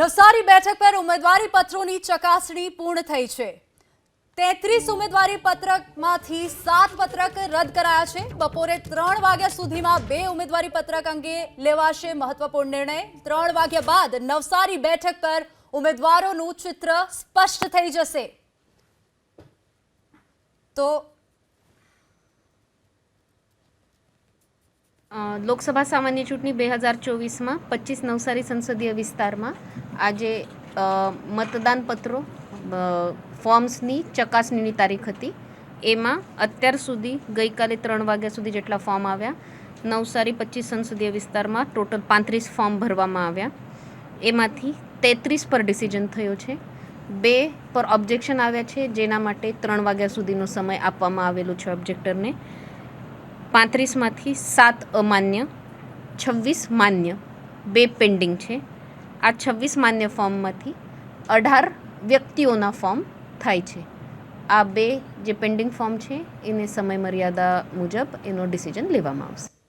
નવસારી બેઠક પર ઉમેદવારી પત્રોની ચકાસણી પૂર્ણ થઈ છે. તેત્રીસ ઉમેદવારી પત્રકમાંથી સાત પત્રક રદ કરાયા છે. બપોરે ત્રણ વાગ્યા સુધીમાં બે ઉમેદવારી પત્રક અંગે લેવાશે મહત્વપૂર્ણ નિર્ણય. ત્રણ વાગ્યા બાદ નવસારી બેઠક પર ઉમેદવારોનું ચિત્ર સ્પષ્ટ થઈ જશે. તો લોકસભા સામાન્ય ચૂંટણી બે હજાર ચોવીસમાં પચીસ નવસારી સંસદીય વિસ્તારમાં આજે મતદાન પત્રો ફોર્મ્સની ચકાસણીની તારીખ હતી. એમાં અત્યાર સુધી ગઈકાલે ત્રણ વાગ્યા સુધી જેટલા ફોર્મ આવ્યા, નવસારી પચીસ સંસદીય વિસ્તારમાં ટોટલ પાંત્રીસ ફોર્મ ભરવામાં આવ્યા. એમાંથી તેત્રીસ પર ડિસિઝન થયો છે. બે પર ઓબ્જેક્શન આવ્યા છે, જેના માટે ત્રણ વાગ્યા સુધીનો સમય આપવામાં આવેલો છે ઓબ્જેક્ટરને. પાંત્રીસમાંથી સાત અમાન્ય, છવ્વીસ માન્ય, બે પેન્ડિંગ છે. આ છવ્વીસ માન્ય ફોર્મમાંથી અઢાર વ્યક્તિઓના ફોર્મ થાય છે. આ બે જે પેન્ડિંગ ફોર્મ છે, એને સમય મર્યાદા મુજબ એનો ડિસિઝન લેવામાં આવશે.